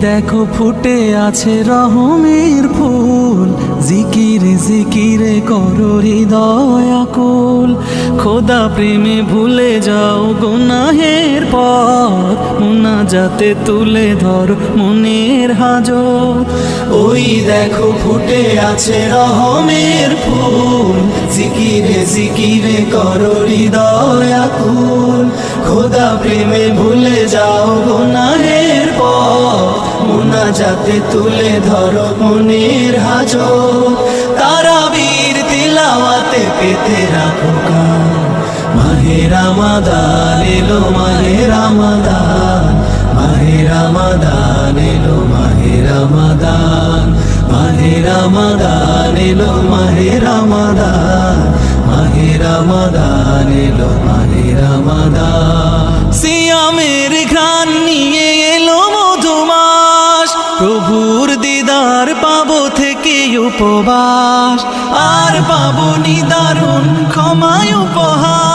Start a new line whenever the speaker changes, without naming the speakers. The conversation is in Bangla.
দেখো ফুটে আছে রহমের ফুল। জিকিরে জিকিরে করো হৃদয় আকুল। খোদা প্রেমে ভুলে যাও গুনাহের পথ। মুনা যাতে তুলে ধর মনের হাজত। ওই দেখো ফুটে আছে রহমের ফুল। জিকিরে জিকিরে করো হৃদয় আকুল। খোদা প্রেমে ভুলে যাও পথ মুনা যাতে তুলে ধরো মনের হাজো তারা বীর তিলাওয়াতে পেতে রাখো কান মাহে রামাদান এলো, মাহে রামাদান। মাহে রামাদান এলো, মাহে রামাদান। মাহে রামাদান এলো, মাহে রামাদান। মাহে রামাদান এলো, মাহে রামাদান। থেকে উপবাস। আর পাবনি দারুণ ক্ষমায় উপহার